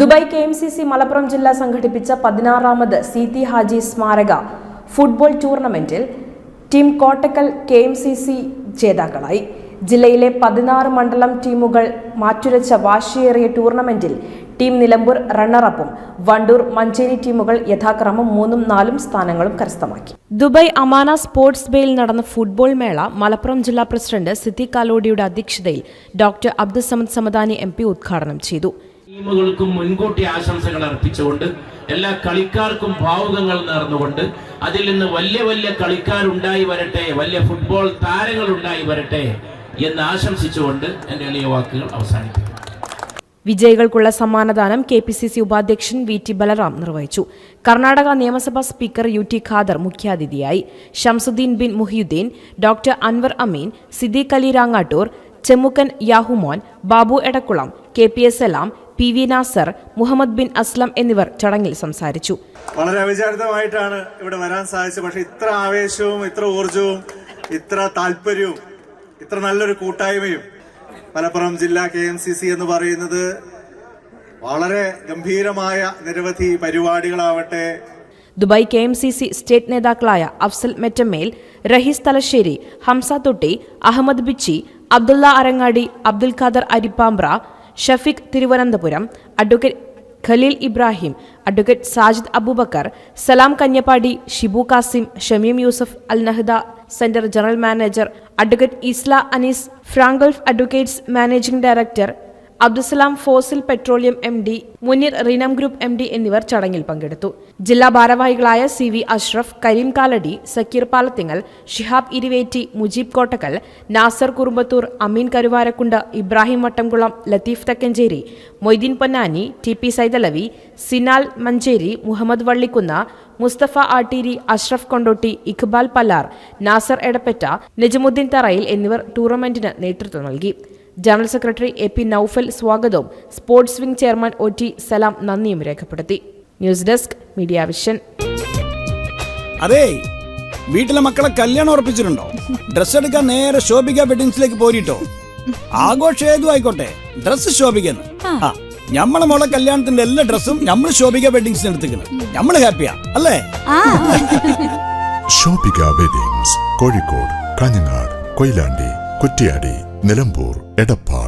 Dubai K M C C Malappuram ജില്ല സംഘടിപ്പിച്ച പതിനാറാമത് സീതി ഹാജി സ്മാരക ഫുട്ബോൾ ടൂർണമെന്റിൽ team Kottakkal K M C C ജേതാക്കളായി. ജില്ലയിലെ പതിനാറ് മണ്ഡലം ടീമുകൾ മാറ്റുരച്ച വാശിയേറിയ ടൂർണമെന്റിൽ ടീം നിലമ്പൂർ റണ്ണറപ്പും വണ്ടൂർ മഞ്ചേരി ടീമുകൾ യഥാക്രമം മൂന്നും നാലും സ്ഥാനങ്ങളും കരസ്ഥമാക്കി. ദുബായ് അമാന സ്പോർട്സ് ബേയിൽ നടന്ന ഫുട്ബോൾ മേള മലപ്പുറം ജില്ലാ പ്രസിഡന്റ് സിദ്ദിഖ് കാലോഡിയുടെ അധ്യക്ഷതയിൽ doctor Abdussamad Samadani M P ഉദ്ഘാടനം ചെയ്തു. ടീമുകൾക്കും മുൻകൂട്ടി ആശംസകൾ അർപ്പിച്ചുകൊണ്ട് എല്ലാ കളിക്കാർക്കും ഭാവുകങ്ങൾ നേർന്നുകൊണ്ട് അതിൽ നിന്ന് വലിയ വലിയ കളിക്കാരുണ്ടായി വരട്ടെ വലിയ ഫുട്ബോൾ താരങ്ങൾ ഉണ്ടായി വരട്ടെ എന്ന് ആശംസിച്ചുകൊണ്ട് എന്റെ എളിയ വാക്കുകൾ അവസാനിപ്പിക്കുന്നു. വിജയികൾക്കുള്ള സമ്മാനദാനം കെ പി സി സി ഉപാധ്യക്ഷൻ വി ടി ബലറാം നിർവഹിച്ചു. കർണാടക നിയമസഭാ സ്പീക്കർ യു ടി ഖാദർ മുഖ്യാതിഥിയായി. Shamsuddin bin Muhiyuddin doctor Anwar Ameen Siddique Ali Rangattoor Chemmukkan Yahumon Babu Edakkulam K P S Elam P V Nasser Muhammad bin Aslam എന്നിവർ ചടങ്ങിൽ സംസാരിച്ചു. വളരെ അവിചാരിതമായിട്ടാണ് ഇവിടെ വരാൻ സാധിച്ചത്. പക്ഷെ ഇത്ര ആവേശവും ഇത്ര ഊർജവും ഇത്ര താല്പര്യവും ഇത്ര നല്ലൊരു കൂട്ടായ്മയും മലപ്പുറം ജില്ലാ കെ എം സി സി എന്ന് പറയുന്നത് വളരെ ഗംഭീരമായ നിരവധി പരിപാടികളാവട്ടെ. Dubai K M C C state നേതാക്കളായ Afsal Mettamel Rahees Thalassery Hamsa Thotti Ahammed Bichi Abdulla Arangadi Abdul Khader Arippambra Shafeeq Thiruvananthapuram advocate Khaleel Ibrahim advocate Sajid Aboobacker Salam Kanjappadi Shibu Kasim Shameem Yusuf Al Nahda centre general manager advocate Isla Anees ഫ്രാങ്കൾഫ് advocates managing director Abdussalam Fossil Petroleum M D Muneer Reenam group M D എന്നിവർ ചടങ്ങിൽ പങ്കെടുത്തു. ജില്ലാ ഭാരവാഹികളായ C V Ashraf Kareem Kalady Sakeer Palathingal Shihab Iriveti Mujeeb Kottakkal Nasser Kurumbathur Ameen Karuvarakundu Ibrahim Vattamkulam Latheef Thakkancheri Moideen Ponnani T P Saithalavi Sinal Manjeri Muhammad Vallikkunnu Musthafa Atteeri Ashraf Kondotty Iqbal Pallar Nasser Edappatta Najmuddeen Tharayil എന്നിവർ ടൂർണമെന്റിന് നേതൃത്വം നൽകി. General secretary A P Noufal സ്വാഗതവും sports wing chairman O T Salam നന്ദിയും രേഖപ്പെടുത്തി. News desk media vision. അതെ വീട്ടിലെ മക്കളെ കല്യാണം ഉറപ്പിച്ചിട്ടുണ്ടോ? ഡ്രസ് എടുക്കാൻ നേരെ ശോഭിക വെഡിങ്സിലേക്ക് പോരിട്ടോ? ആഘോഷം ഏതു ആയിക്കോട്ടെ ഡ്രസ് ശോഭിക്കുന്നു ഞമ്മളെ മോളെ കല്യാണത്തിന്റെ എല്ലാ ഡ്രസ്സും നമ്മൾ ശോഭിക വെഡിങ്സിന് എടുത്തിക്കണം നമ്മൾ ഹാപ്പിയാ അല്ലേ? ശോഭിക വെഡിങ്സ് കോഴിക്കോട് കാഞ്ഞങ്ങാട് കൊയിലാണ്ടി കുറ്റിയാടി നിലമ്പൂർ എടപ്പാൾ.